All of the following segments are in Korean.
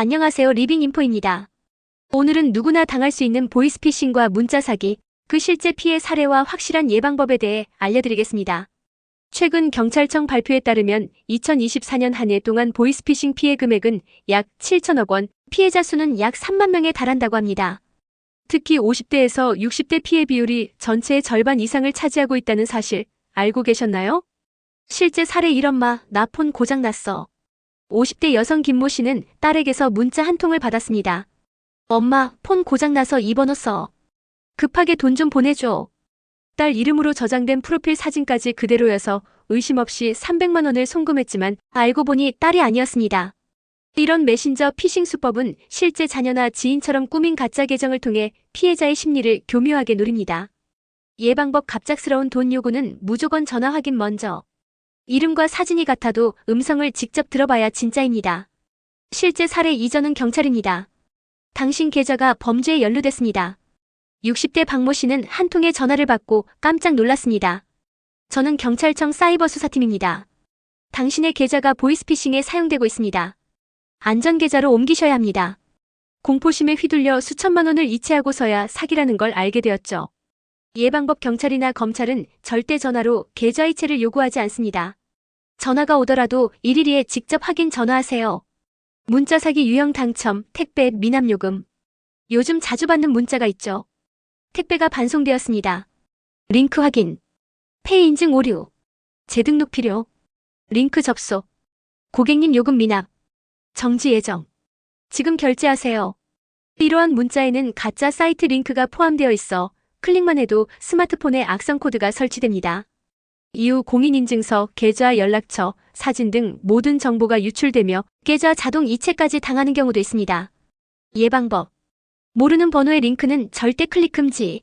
안녕하세요. 리빙인포입니다. 오늘은 누구나 당할 수 있는 보이스피싱과 문자 사기, 그 실제 피해 사례와 확실한 예방법에 대해 알려드리겠습니다. 최근 경찰청 발표에 따르면 2024년 한 해 동안 보이스피싱 피해 금액은 약 7천억 원, 피해자 수는 약 3만 명에 달한다고 합니다. 특히 50대에서 60대 피해 비율이 전체의 절반 이상을 차지하고 있다는 사실 알고 계셨나요? 실제 사례 1엄마, 나 폰 고장 났어. 50대 여성 김모 씨는 딸에게서 문자 한 통을 받았습니다. 엄마, 폰 고장나서 이 번호 써. 급하게 돈 좀 보내줘. 딸 이름으로 저장된 프로필 사진까지 그대로여서 의심 없이 300만 원을 송금했지만 알고 보니 딸이 아니었습니다. 이런 메신저 피싱 수법은 실제 자녀나 지인처럼 꾸민 가짜 계정을 통해 피해자의 심리를 교묘하게 노립니다. 예방법 갑작스러운 돈 요구는 무조건 전화 확인 먼저. 이름과 사진이 같아도 음성을 직접 들어봐야 진짜입니다. 실제 사례 이전은 경찰입니다. 당신 계좌가 범죄에 연루됐습니다. 60대 박모 씨는 한 통의 전화를 받고 깜짝 놀랐습니다. 저는 경찰청 사이버 수사팀입니다. 당신의 계좌가 보이스피싱에 사용되고 있습니다. 안전계좌로 옮기셔야 합니다. 공포심에 휘둘려 수천만 원을 이체하고서야 사기라는 걸 알게 되었죠. 예방법 경찰이나 검찰은 절대 전화로 계좌 이체를 요구하지 않습니다. 전화가 오더라도 일일이에 직접 확인 전화하세요. 문자 사기 유형 당첨, 택배, 미납 요금. 요즘 자주 받는 문자가 있죠. 택배가 반송되었습니다. 링크 확인. 페이 인증 오류. 재등록 필요. 링크 접속. 고객님 요금 미납. 정지 예정. 지금 결제하세요. 이러한 문자에는 가짜 사이트 링크가 포함되어 있어 클릭만 해도 스마트폰에 악성 코드가 설치됩니다. 이후 공인인증서, 계좌, 연락처, 사진 등 모든 정보가 유출되며 계좌 자동 이체까지 당하는 경우도 있습니다. 예방법. 모르는 번호의 링크는 절대 클릭 금지.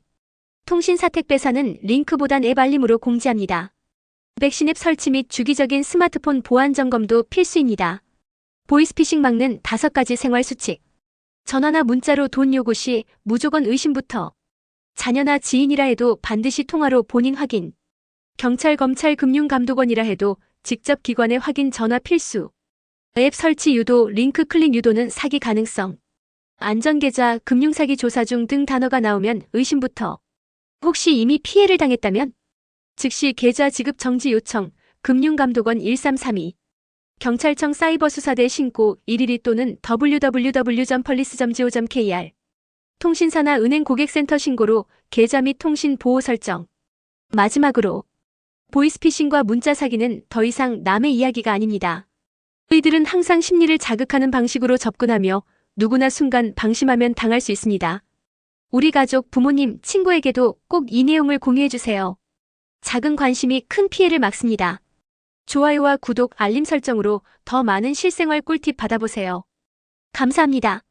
통신사 택배사는 링크보단 앱 알림으로 공지합니다. 백신 앱 설치 및 주기적인 스마트폰 보안 점검도 필수입니다. 보이스피싱 막는 다섯 가지 생활 수칙. 전화나 문자로 돈 요구 시 무조건 의심부터. 자녀나 지인이라 해도 반드시 통화로 본인 확인. 경찰, 검찰, 금융감독원이라 해도 직접 기관의 확인 전화 필수. 앱 설치 유도, 링크 클릭 유도는 사기 가능성. 안전계좌, 금융사기 조사 중 등 단어가 나오면 의심부터. 혹시 이미 피해를 당했다면? 즉시 계좌 지급 정지 요청, 금융감독원 1332. 경찰청 사이버수사대 신고 112 또는 www.police.go.kr. 통신사나 은행 고객센터 신고로 계좌 및 통신 보호 설정. 마지막으로 보이스피싱과 문자 사기는 더 이상 남의 이야기가 아닙니다. 이들은 항상 심리를 자극하는 방식으로 접근하며 누구나 순간 방심하면 당할 수 있습니다. 우리 가족, 부모님, 친구에게도 꼭 이 내용을 공유해주세요. 작은 관심이 큰 피해를 막습니다. 좋아요와 구독, 알림 설정으로 더 많은 실생활 꿀팁 받아보세요. 감사합니다.